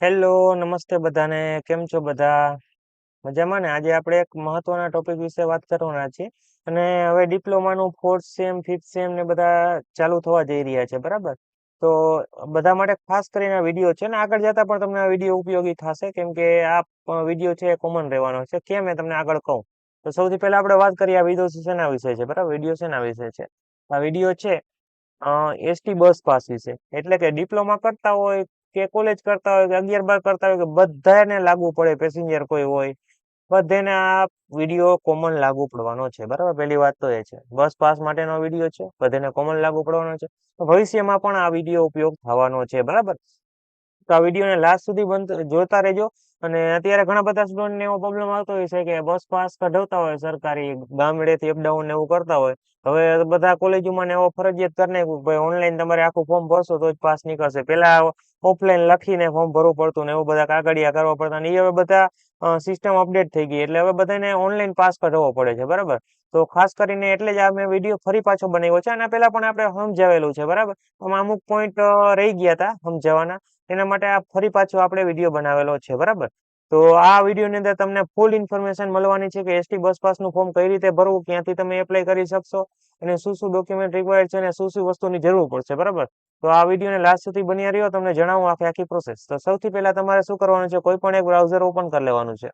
Hello નમસ્તે બધાને. કેમ છો બધા? મજામાં ને? આજે આપણે એક મહત્વના ટોપિક વિશે વાત કરવાના છીએ. અને હવે ડિપ્લોમાનું ફોર્થ સેમ ફિફ્થ સેમ ને બધા ચાલુ થવા જઈ રહ્યા છે, બરાબર? તો બધા માટે ખાસ કરીને વીડિયો છે ને? આગળ જતા પણ તમને આ વીડિયો ઉપયોગી થશે. કેમ કે આ વીડિયો છે કોમન રહેવાનો છે. કેમ એ તમને આગળ કહું. તો સૌથી પહેલા આપણે વાત કરીએ આ વીડિયો શેના વિશે છે, બરાબર? વીડિયો શેના વિશે છે? આ વીડિયો છે એસટી બસ પાસ વિશે એટલે કે ડિપ્લોમા કરતા હોય કે કોલેજ કરતા હોય, કે અગિયાર બાર કરતા હોય, કે બધાને લાગુ પડે પેસેન્જર કોઈ હોય, બધાને આ વીડિયો કોમન લાગુ પડવાનો છે. બરાબર? પહેલી વાત તો એ છે. બસ પાસ માટેનો વીડિયો છે. બધાને કોમન લાગુ પડવાનો છે. ભવિષ્યમાં પણ આ વીડિયો ઉપયોગ થવાનો છે. બરાબર? તો આ વિડીયોને લાસ્ટ સુધી બંધ જોતા રહેજો. અને અત્યારે ઘણા બધા સ્ટુડન્ટને એવો પ્રોબ્લેમ આવતો હોય છે કે બસ પાસ કઢાવતા હોય, સરકારી ગામડેથી અપડાઉન એવું કરતા હોય. હવે બધા કોલેજોમાં એવો ફરજિયાત કરી નાખ્યું ભાઈ ઓનલાઈન તમારે આખું ફોર્મ ભરશો તો જ પાસ નીકળશે. પેલા ઓફલાઈન લખીને ફોર્મ ભરવું પડતું ને એવું બધા કાગળિયા કરવા પડતા ને એ હવે બધા સિસ્ટમ અપડેટ થઈ ગઈ. એટલે હવે બધાને ઓનલાઈન પાસ કઢાવવો પડે છે, બરાબર? તો ખાસ કરીને એટલે જ આ મેં વીડિયો ફરી પાછો બનાવ્યો છે અને પહેલા પણ આપણે સમજાવેલું છે, બરાબર? આમાં અમુક પોઈન્ટ રહી ગયા હતા સમજાવવાના. એના માટે આ ફરી પાછો આપણે વીડિયો બનાવેલો છે, બરાબર? તો આ વિડીયોની અંદર તમને ફૂલ ઇન્ફોર્મેશન મળવાની છે કે એસટી બસ પાસનું ફોર્મ કઈ રીતે ભરવું, ક્યાંથી તમે એપ્લાય કરી શકશો અને શું શું ડોક્યુમેન્ટ રિક્વાયર્ડ છે અને શું શું વસ્તુની જરૂર પડશે, બરાબર? તો આ વિડીયોને લાસ્ટ સુધી બન્યા રહ્યો, તમને જણાવું આખી આખી પ્રોસેસ તો સૌથી પહેલા તમારે શું કરવાનું છે, કોઈ પણ એક બ્રાઉઝર ઓપન કરી લેવાનું છે,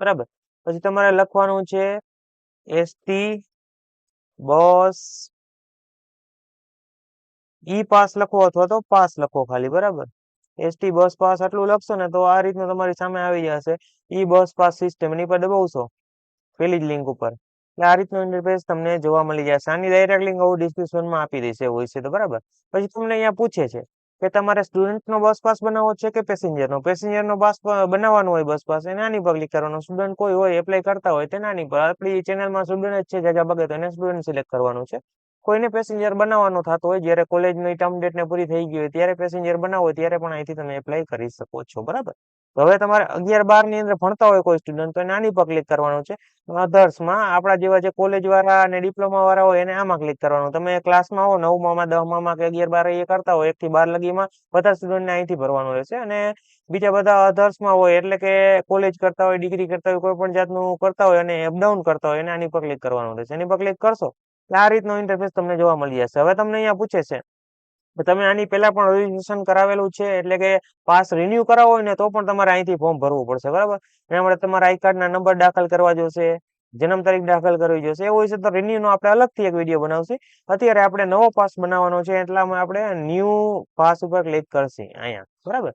બરાબર? પછી તમારે લખવાનું છે એસટી બસ ઈ પાસ લખો અથવા તો પાસ લખો ખાલી, બરાબર? એસટી બસ પાસ આટલું લખશો ને તો આ રીતનું તમારી સામે આવી જશે. ઈ બસ પાસ સિસ્ટમ એની પર દબાવશો, પેલી જ લિંક ઉપર. એટલે આ રીતનું ઇન્ટરફેસ તમને જોવા મળી જશે આની ડાયરેક્ટ લિંક હું ડિસ્ક્રિપ્શનમાં આપી એવું હોય છે તો, બરાબર? પછી તમને અહીંયા પૂછે છે કે તમારે સ્ટુડન્ટનો બસ પાસ બનાવવો છે કે પેસેન્જરનો પેસેન્જરનો બસ બનાવવાનો હોય બસ પાસ એને આની પર ક્લિક કરવાનો. સ્ટુડન્ટ કોઈ હોય એપ્લાય કરતા હોય તેને આની પર. આપણી ચેનલમાં સ્ટુડન્ટ જ છે જગ્યા બગે તો એને સ્ટુડન્ટ સિલેક્ટ કરવાનું છે. કોઈને પેસેન્જર બનાવવાનો થતો હોય, જ્યારે કોલેજની ટર્મ ડેટ ને પૂરી થઈ ગઈ હોય, ત્યારે પેસેન્જર બનાવો ત્યારે પણ અહીંથી તમે એપ્લાય કરી શકો છો, બરાબર? તો હવે તમારે અગિયાર બારની અંદર ભણતા હોય કોઈ સ્ટુડન્ટ તો આની પર ક્લિક કરવાનું છે. અધર્સમાં આપણા જેવા જે કોલેજ વાળા અને ડિપ્લોમા વાળા હોય, એને આમાં ક્લિક કરવાનું. તમે ક્લાસમાં હો નવમાં દસમાં કે અગિયાર બાર એ કરતા હોય, એકથી બાર લગીમાં, બધા સ્ટુડન્ટને અહીંથી ભરવાનું રહેશે. અને બીજા બધા અધર્સમાં હોય, એટલે કે કોલેજ કરતા હોય ડિગ્રી કરતા હોય, કોઈ પણ જાતનું કરતા હોય, અને અપડાઉન કરતા હોય, એને આની પર ક્લિક કરવાનું રહેશે. એની પર ક્લિક કરશો આ રીતનો ઇન્ટરફેસ તમને જોવા મળી જશે હવે તમને અહીંયા પૂછે છે તમે આની પહેલા પણ રજીસ્ટ્રેશન કરાવેલું છે? એટલે કે પાસ રિન્યુ કરાવો હોય ને તો પણ તમારે અહીંથી ફોર્મ ભરવું પડશે, બરાબર? એના માટે તમારા આઈ કાર્ડના નંબર દાખલ કરવા જોશે, જન્મ તારીખ દાખલ કરવી જોશે. એવું હોય છે તો રિન્યુનો આપણે અલગથી એક વીડિયો બનાવશે. અત્યારે આપણે નવો પાસ બનાવવાનો છે, એટલામાં આપણે ન્યૂ પાસ ઉપર ક્લિક કરશે અહીંયા, બરાબર?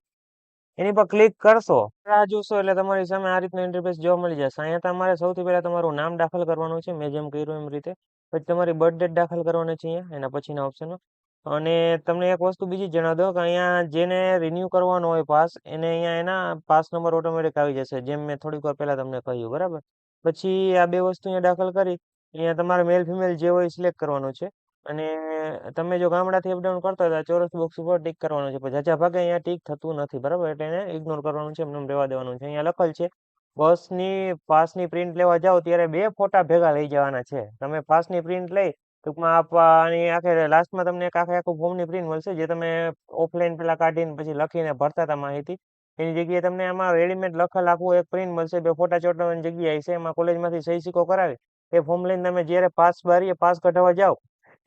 એની પર ક્લિક કરશો, આ જોશો એટલે તમારી સામે આ રીતનો ઇન્ટરફેસ જોવા મળી જશે. અહીંયા તમારે સૌથી પહેલા તમારું નામ દાખલ કરવાનું છે. મેં જેમ કર્યું એમ રીતે પછી તમારી બર્થ ડેટ દાખલ કરવાની છે અહીંયા, એના પછીના ઓપ્શનો અને તમને એક વસ્તુ બીજી જણાવી દો કે અહીંયા જેને રિન્યુ કરવાનો હોય પાસ એને અહીંયા એના પાસ નંબર ઓટોમેટિક આવી જશે, જેમ મેં થોડીક વાર પહેલાં તમને કહ્યું, બરાબર? પછી આ બે વસ્તુ અહીંયા દાખલ કરી, અહીંયા તમારે મેલ ફિમેલ જે હોય સિલેક્ટ કરવાનું છે. અને તમે જો ગામડાથી અપડાઉન કરતા હોય તો ચોરસ બોક્સ ઉપર ટીક કરવાનું છે, પણ જાજા ભાગે અહીંયા ટીક થતું નથી, બરાબર? એટલે એને ઇગ્નોર કરવાનું છે એમને રહેવા દેવાનું છે. અહીંયા લખેલ છે બસની પાસની પ્રિન્ટ લેવા જાઓ ત્યારે બે ફોટા ભેગા લઈ જવાના છે. તમે પાસની પ્રિન્ટ લઈ ટૂંકમાં આપવાની આખે લાસ્ટમાં તમને એક આખે આખું ફોર્મની પ્રિન્ટ મળશે જે તમે ઓફલાઈન પેલા કાઢીને પછી લખીને ભરતા હતા માહિતી. એની જગ્યાએ તમને આમાં રેડીમેડ લખેલ આખું એક પ્રિન્ટ મળશે, બે ફોટા ચોટવાની જગ્યાએ છે. એમાં કોલેજમાંથી સહી સિક્કો કરાવી એ ફોર્મ લઈને તમે જ્યારે પાસ બારીએ પાસ કઢાવવા જાઓ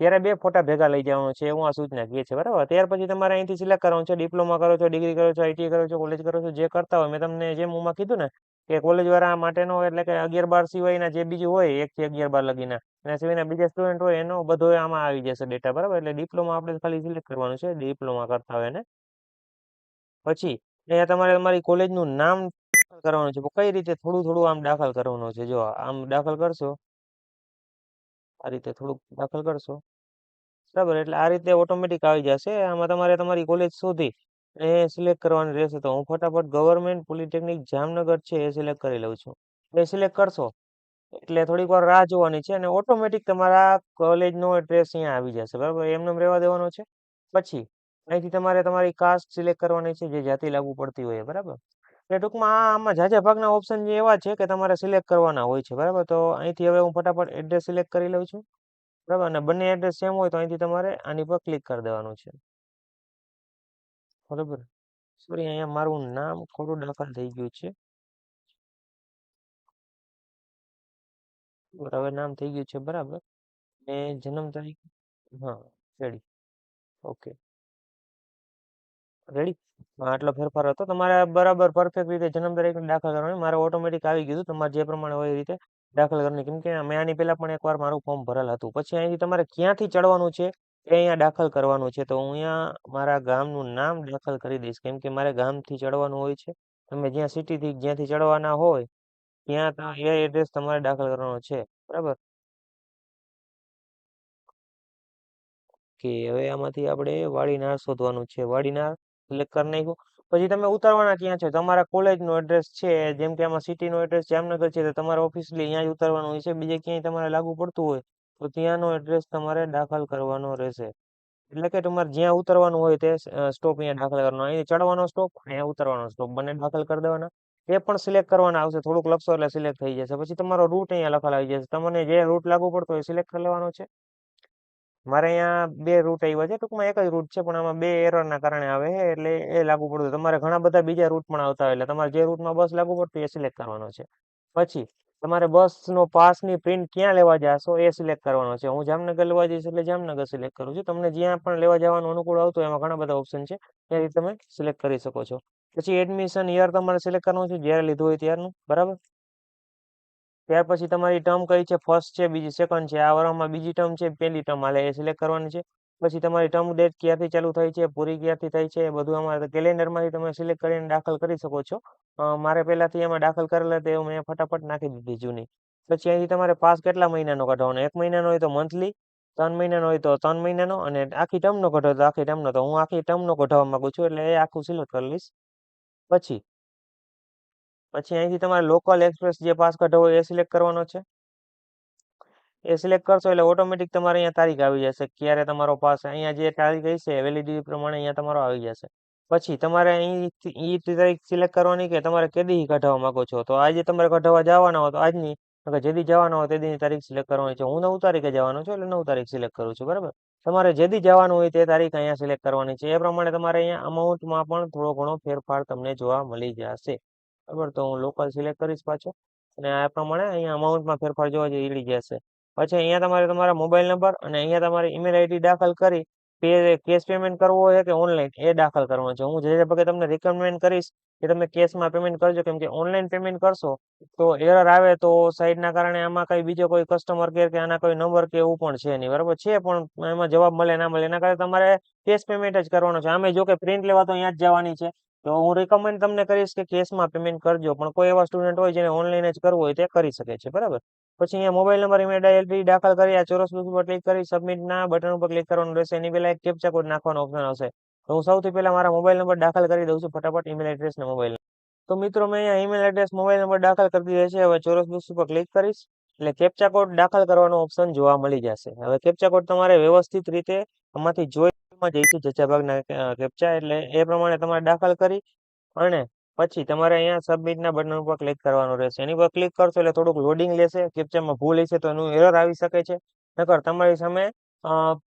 ત્યારે બે ફોટા ભેગા લઈ જવાનું છે. એવું આ સૂચના કહે છે. બરાબર? ત્યાર પછી તમારે અહીંથી સિલેક્ટ કરવાનું છે. ડિપ્લોમા કરો છો, ડિગ્રી કરો છો આઈટી કરો છો, કોલેજ કરો છો, જે કરતા હોય. મેં તમને જેમ ઉમાં કીધું ને કે કોલેજ વાળા માટેનો એટલે કે અગિયાર બાર સિવાયના જે બીજું હોય, એક થી અગિયાર બાર લગીના. એના સિવાયના બીજા સ્ટુડન્ટ હોય, એનો બધો આમાં આવી જશે ડેટા બરાબર? એટલે ડિપ્લોમા આપણે ખાલી સિલેક્ટ કરવાનું છે ડિપ્લોમા કરતા હોય એને. પછી, અહીંયા તમારે તમારી કોલેજનું નામ કરવાનું છે. કઈ રીતે થોડું થોડું આમ દાખલ કરવાનું છે? જો આમ દાખલ કરશો, આ રીતે થોડુંક દાખલ કરશો. બરાબર? એટલે આ રીતે ઓટોમેટિક આવી જશે. આમાં તમારે તમારી કોલેજ શોધી એ સિલેક્ટ કરવાની રહેશે તો હું ફટાફટ ગવર્મેન્ટ પોલિટેકનિક જામનગર છે એ સિલેક્ટ કરી લઉં છું. એ સિલેક્ટ કરશો એટલે થોડીક વાર રાહ જોવાની છે અને ઓટોમેટિક તમારા કોલેજનો એડ્રેસ અહીંયા આવી જશે, બરાબર? એમને રહેવા દેવાનો છે. પછી અહીંથી તમારે તમારી કાસ્ટ સિલેક્ટ કરવાની છે જે જાતિ લાગુ પડતી હોય બરાબર? એટલે ટૂંકમાં આમાં ઝાઝા ભાગના ઓપ્શન જે એવા છે કે તમારે સિલેક્ટ કરવાના હોય છે, બરાબર? તો અહીંથી હવે હું ફટાફટ એડ્રેસ સિલેક્ટ કરી લઉં છું, બરાબર? અને બંને એડ્રેસ સેમ હોય તો અહીંથી તમારે આની પર ક્લિક કરી દેવાનું છે. બરાબર. સોરી અહીંયા મારું નામ ખોટું દાખલ થઈ ગયું છે. બરાબર નામ થઈ ગયું છે, બરાબર. ને જન્મ તારીખ, હા, રેડી. ઓકે. રેડી? આટલો ફેરફાર હતો. તમારે બરાબર પરફેક્ટ રીતે જન્મ તારીખ દાખલ કરવાની. મારે ઓટોમેટિક આવી ગયું તમારે જે પ્રમાણે હોય એ રીતે દાખલ કરવાની. કેમ કે મેં આની પહેલા પણ એકવાર મારું ફોર્મ ભરેલ હતું. પછી અહીંથી તમારે ક્યાંથી ચડવાનું છે? એ અહીંયા દાખલ કરવાનું છે, તો હું અહીંયા મારા ગામનું નામ દાખલ કરી દઈશ. કેમ કે મારે ગામથી ચડવાનું હોય છે. તમે જ્યાં સિટીથી જ્યાંથી ચડવાના હોય, ત્યાં એ એડ્રેસ તમારે દાખલ કરવાનો છે. બરાબર? કે હવે આમાંથી આપણે વાડીનાર શોધવાનું છે. વાડીનાર સિલેક્ટ કરી નાખ્યું. પછી તમે ઉતારવાના ક્યાં છે? તમારા કોલેજનું એડ્રેસ છે, જેમ કે આમાં સિટીનું એડ્રેસ જામનગર છે, તો તમારે ઓફિસલી અહીંયા જ ઉતારવાનું હોય છે. બીજે ક્યાંય તમારે લાગુ પડતું હોય તો ત્યાંનો એડ્રેસ તમારે દાખલ કરવાનો રહેશે. એટલે કે તમારે જ્યાં ઉતરવાનું હોય તે સ્ટોપ અહીંયા દાખલ કરવાનો. અહીં ચડવાનો સ્ટોપ અહીંયા ઉતરવાનો સ્ટોપ બંને દાખલ કરી દેવાના. એ પણ સિલેક્ટ કરવાના આવશે. થોડુંક લખશો એટલે સિલેક્ટ થઈ જશે. પછી તમારો રૂટ અહીંયા લખાયેલો આવી જશે. તમને જે રૂટ લાગુ પડતો હોય સિલેક્ટ કરી લેવાનો છે. મારે અહીંયા બે રૂટ આવ્યા છે. ટૂંકમાં એક જ રૂટ છે, પણ આમાં બે એરરના કારણે આવે છે, એટલે એ લાગુ પડતું તમારે ઘણા બધા બીજા રૂટ પણ આવતા હોય, એટલે તમારે જે રૂટમાં બસ લાગુ પડતું એ સિલેક્ટ કરવાનો છે. પછી તમારે બસનો પાસની પ્રિન્ટ ક્યાં લેવા જાશો એ સિલેક્ટ કરવાનો છે. હું જામનગર લેવા જઈશ એટલે જામનગર સિલેક્ટ કરું છું. તમને જ્યાં પણ લેવા જવાનું અનુકૂળ આવતું એમાં ઘણા બધા ઓપ્શન છે. ત્યાંથી તમે સિલેક્ટ કરી શકો છો. પછી એડમિશન યર તમારે સિલેક્ટ કરવાનું છે. જ્યારે લીધું હોય ત્યારનું. બરાબર? ત્યાર પછી તમારી ટર્મ કઈ છે? ફર્સ્ટ છે, બીજી સેકન્ડ છે. આ વર્ષમાં બીજી ટર્મ છે પહેલી ટર્મ હાલે એ સિલેક્ટ કરવાની છે. પછી તમારી ટર્મ ડેટ ક્યારથી ચાલુ થઈ છે, પૂરી ક્યારથી થઈ છે, એ બધું અમારે કેલેન્ડરમાંથી તમે સિલેક્ટ કરીને દાખલ કરી શકો છો. મારે પહેલાથી એમાં દાખલ કરેલા તે મેં ફટાફટ નાખી દીધી જૂની. પછી અહીંથી તમારે પાસ કેટલા મહિનાનો કઢાવવાનો? એક મહિનાનો હોય તો મંથલી ત્રણ મહિનાનો હોય તો ત્રણ મહિનાનો, અને આખી ટર્મનો કઢાવો તો આખી ટર્મનો તો હું આખી ટર્મનો કઢાવવા માંગુ છું એટલે એ આખું સિલેક્ટ કરી લઈશ. પછી પછી અહીંથી તમારે લોકલ એક્સપ્રેસ જે પાસ કઢાવો એ સિલેક્ટ કરવાનો છે. એ સિલેક્ટ કરશો એટલે ઓટોમેટિક તમારે અહીંયા તારીખ આવી જશે. ક્યારે તમારો પાસ અહીંયા જે તારીખ હશે વેલિડિટી પ્રમાણે અહીંયા તમારો આવી જશે. પછી તમારે અહીં એ તારીખ સિલેક્ટ કરવાની કે તમારે કેદી કઢાવવા માંગો છો? તો આજે તમારે કઢાવવા જવાના હોય તો આજની જેદી જવાના હોય તેદીની તારીખ સિલેક્ટ કરવાની છે. હું નવ તારીખે જવાનો છું એટલે નવ તારીખ સિલેક્ટ કરું છું, બરાબર? તમારે જેદી જવાનું હોય તે તારીખ અહીંયા સિલેક્ટ કરવાની છે. એ પ્રમાણે તમારે અહીંયા અમાઉન્ટમાં પણ થોડો ઘણો ફેરફાર તમને જોવા મળી જશે. બરાબર? તો હું લોકલ સિલેક્ટ કરીશ પાછો. અને આ પ્રમાણે અહીંયા અમાઉન્ટમાં ફેરફાર જોવા જઈ જશે. પછી અહીંયા તમારે તમારા મોબાઈલ નંબર અને અહીંયા તમારી ઈમેલ આઈડી દાખલ કરી પે કેશ પેમેન્ટ કરવો હોય કે ઓનલાઈન એ દાખલ કરવાનો છે. હું જે પગે તમને રિકમેન્ડ કરીશ કે તમે કેશમાં પેમેન્ટ કરજો. કેમ કે ઓનલાઈન પેમેન્ટ કરશો તો એરર આવે તો સાઈડના કારણે આમાં કઈ બીજો કોઈ કસ્ટમર કેર કે આના કોઈ નંબર કે એવું પણ છે નહીં. બરાબર? છે પણ એમાં જવાબ મળે ના મળે. એના કારણે તમારે કેશ પેમેન્ટ જ કરવાનો છે. આમે જો કે પ્રિન્ટ લેવા તો અહીંયા જ જવાની છે. તો હું રિકમેન્ડ તમને કરીશ કે કેશમાં પેમેન્ટ કરજો. પણ કોઈ એવા સ્ટુડન્ટ હોય જેને ઓનલાઈન જ કરવું હોય તે કરી શકે છે. બરાબર? પછી અહીંયા મોબાઈલ નંબર ઈમેલ આઈડી દાખલ કરી આ ચોરસ બોક્સ ઉપર ક્લિક કરી સબમિટ ના બટન ઉપર ક્લિક કરવાનું રહેશે. એની પહેલા એક કેપ્ચા કોડ નાખવાનો ઓપ્શન આવશે. તો હું સૌથી પહેલા મારા મોબાઈલ નંબર દાખલ કરી દઉં છું ફટાફટ ઈમેલ એડ્રેસ ને મોબાઈલ તો મિત્રો, મેં અહીંયા ઈમેલ એડ્રેસ મોબાઈલ નંબર દાખલ કરી દીધો છે. હવે ચોરસ બોક્સ ઉપર ક્લિક કરીશ. એટલે કેપ્ચા કોડ દાખલ કરવાનો ઓપ્શન જોવા મળી જશે. હવે કેપ્ચા કોડ તમારે વ્યવસ્થિત રીતે આમાંથી જોઈમાં જઈશું. જચા ભાગના કેપ્ચા એટલે એ પ્રમાણે તમારે દાખલ કરી અને પછી તમારે અહીંયા સબમિટના બટન ઉપર ક્લિક કરવાનું રહેશે. એની પર ક્લિક કરશો એટલે થોડુંક લોડિંગ લેશે. કેપ્ચરમાં ભૂલ હશે તો એનું એરર આવી શકે છે. નકર તમારી સામે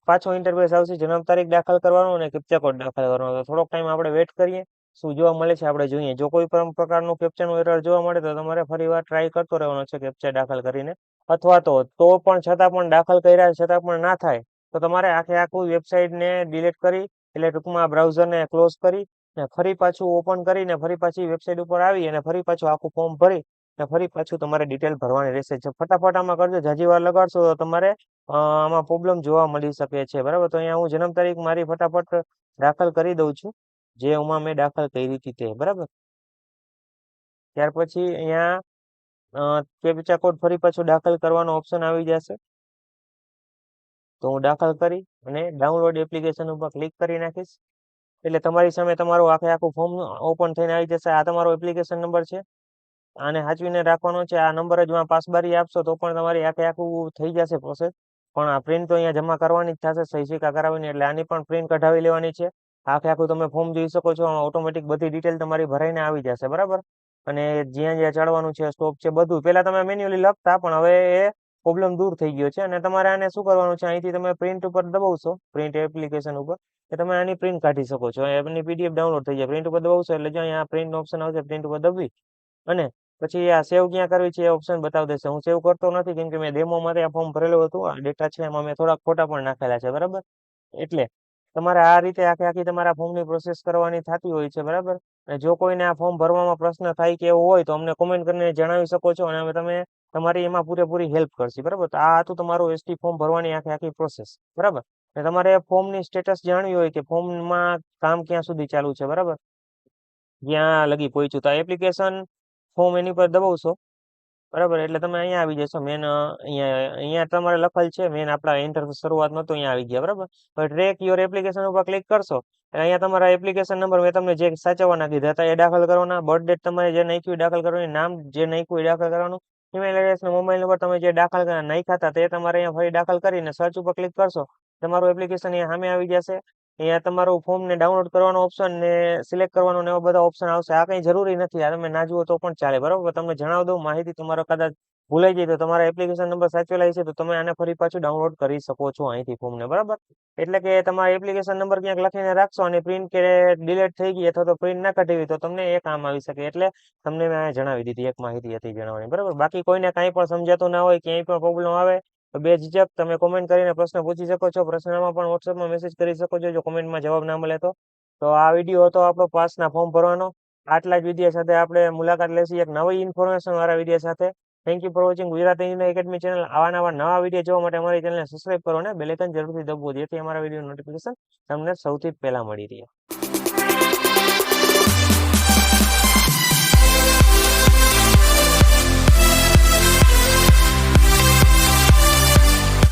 પાછો ઇન્ટરફેસ આવશે, જન્મ તારીખ દાખલ કરવાનો અને કેપ્ચા કોડ દાખલ કરવાનો. થોડોક ટાઈમ આપણે વેટ કરીએ. શું જોવા મળે છે આપણે જોઈએ. જો કોઈ પણ પ્રકારનું કેપ્ચાનું એરર જોવા મળે તો તમારે ફરીવાર ટ્રાય કરતો રહેવાનો છે કેપ્ચા દાખલ કરીને. અથવા તો તો પણ છતાં પણ દાખલ કર્યા છતાં પણ ના થાય, તો તમારે આખે આખું વેબસાઇટને ડિલીટ કરી, એટલે ટૂંકમાં બ્રાઉઝરને ક્લોઝ કરી ને ફરી પાછું ઓપન કરીને ફરી પાછી વેબસાઇટ ઉપર આવી અને ફરી પાછું આખું ફોર્મ ભરી ને ફરી પાછું તમારે ડિટેલ ભરવાની રહેશે. ફટાફટ આમાં કરજો, જાજી વાર લગાડશો તો તમારે આમાં પ્રોબ્લેમ જોવા મળી શકે છે. બરાબર? તો અહીંયા હું જન્મ તારીખ મારી ફટાફટ દાખલ કરી દઉં છું. જે ઉમાં મેં દાખલ કરી હતી તે. બરાબર? ત્યાર પછી અહીંયા કેપ્ચા કોડ ફરી પાછું દાખલ કરવાનો ઓપ્શન આવી જશે. તો હું દાખલ કરી અને ડાઉનલોડ એપ્લિકેશન ઉપર ક્લિક કરી નાખીશ. એટલે તમારી સામે તમારું આખે આખું ફોર્મ ઓપન થઈને આવી જશે. આ તમારો એપ્લિકેશન નંબર છે. આને સાચવીને રાખવાનો છે. આ નંબર જ પાસબારી આપશો તો પણ તમારી આખે આખું થઈ જશે પ્રોસેસ પણ આ પ્રિન્ટ તો અહીંયા જમા કરવાની જ થશે, સહી સિક્કા કરાવીને. એટલે આની પણ પ્રિન્ટ કઢાવી લેવાની છે. આખે આખું તમે ફોર્મ જોઈ શકો છો. ઓટોમેટિક બધી ડિટેલ તમારી ભરાઈને આવી જશે. બરાબર? અને જ્યાં જ્યાં ચડવાનું છે સ્ટોપ છે, બધું. પહેલાં તમે મેન્યુઅલી લખતા, પણ હવે એ પ્રોબ્લેમ દૂર થઈ ગયો છે. અને તમારે આને શું કરવાનું છે? અહીંથી તમે પ્રિન્ટ ઉપર દબાવશો પ્રિન્ટ એપ્લિકેશન ઉપર કે તમે આની પ્રિન્ટ કાઢી શકો છો. એમની પીડીએફ ડાઉનલોડ થઈ જાય. પ્રિન્ટ ઉપર દબાવશો એટલે જો અહીંયા પ્રિન્ટ ઓપ્શન આવશે પ્રિન્ટ ઉપર દબવી અને પછી આ સેવ ક્યાં કરવી છે એ ઓપ્શન બતાવી દેશે. હું સેવ કરતો નથી, કેમ કે મેં ડેમો માટે આ ફોર્મ ભરેલું હતું. આ ડેટા છે, એમાં મેં થોડાક ફોટા પણ નાખેલા છે, બરાબર? એટલે તમારે આ રીતે આખી આખી તમારા ફોર્મની પ્રોસેસ કરવાની થતી હોય છે, બરાબર? અને જો કોઈને આ ફોર્મ ભરવામાં પ્રશ્ન થાય કે એવો હોય, તો અમને કોમેન્ટ કરીને જણાવી શકો છો. અને અમે તમે તમારી એમાં પૂરેપૂરી હેલ્પ કરશે, બરાબર? તો આ હતું તમારું એસટી ફોર્મ ભરવાની આખી આખી પ્રોસેસ બરાબર? અને તમારે ફોર્મની સ્ટેટસ જાણવી હોય કે ફોર્મમાં કામ ક્યાં સુધી ચાલુ છે, બરાબર? જ્યાં લગી પહોંચ્યું. તો એપ્લિકેશન ફોર્મ એની પર દબાવશો, બરાબર? એટલે તમે અહીંયા આવી જશો. મેન અહીંયા અહીંયા તમારે લખેલ છે મેન આપણા એન્ટર શરૂઆતમાં તો અહીંયા આવી ગયા, બરાબર? હવે ટ્રેક યોર એપ્લિકેશન ઉપર ક્લિક કરશો એટલે અહીંયા તમારા એપ્લિકેશન નંબર મેં તમને જે સાચવવાના કીધા હતા એ દાખલ કરવાના. બર્થ ડેટ તમારે જે નાખ્યું એ દાખલ કરવાની નામ જે નાખ્યું એ દાખલ કરવાનું ઈમેલ એડ્રેસનો મોબાઈલ નંબર તમે જે દાખલ નાખ્યા હતા તે તમારે અહીંયા ફરી દાખલ કરીને સર્ચ ઉપર ક્લિક કરશો. તમારું એપ્લિકેશન અહીંયા સામે આવી જશે. અહીંયા તમારું ફોર્મ ને ડાઉનલોડ કરવાનો ઓપ્શન ને સિલેક્ટ કરવાનો એવા બધા ઓપ્શન આવશે. આ કંઈ જરૂરી નથી. આ તમે ના જુઓ તો પણ ચાલે. બરાબર? તમને જણાવી દઉં. માહિતી તમારો કદાચ ભૂલાઈ જાય તો તમારા એપ્લિકેશન નંબર સાચવેલા છે તો તમે આને ફરી પાછું ડાઉનલોડ કરી શકો છો અહીંથી ફોર્મને બરાબર? એટલે કે તમારા એપ્લિકેશન નંબર ક્યાંક લખીને રાખશો અને પ્રિન્ટ કે ડિલેટ થઈ ગઈ અથવા તો પ્રિન્ટ ના કાઢી તો તમને એ કામ આવી શકે. એટલે તમને મેં જણાવી દીધી, એક માહિતી હતી જણાવવાની, બરાબર? બાકી કોઈને કાંઈ પણ સમજાતું ના હોય, ક્યાંય પણ પ્રોબ્લેમ આવે, તો બે ઝીઝક તમે કોમેન્ટ કરીને પ્રશ્ન પૂછી શકો છો. પ્રશ્નમાં પણ વોટ્સએપમાં મેસેજ કરી શકો છો, જો કોમેન્ટમાં જવાબ ના મળે તો. તો આ વીડિયો હતો આપણો પાસના ફોર્મ ભરવાનો. આટલા જ વીડિયો સાથે આપણે મુલાકાત લેશી એક નવી ઇન્ફોર્મેશન વાળા વીડિયો સાથે. Thank you for watching Gujarat engineer academy channel આવા નવા નવા વીડિયો જોવા માટે અમારી ચેનલને સબસ્ક્રાઇબ કરો અને બેલેકન જરૂરથી દબવો જેથી અમારા વીડિયો નોટિફિકેશન તમને સૌથી પહેલા મળી રહે.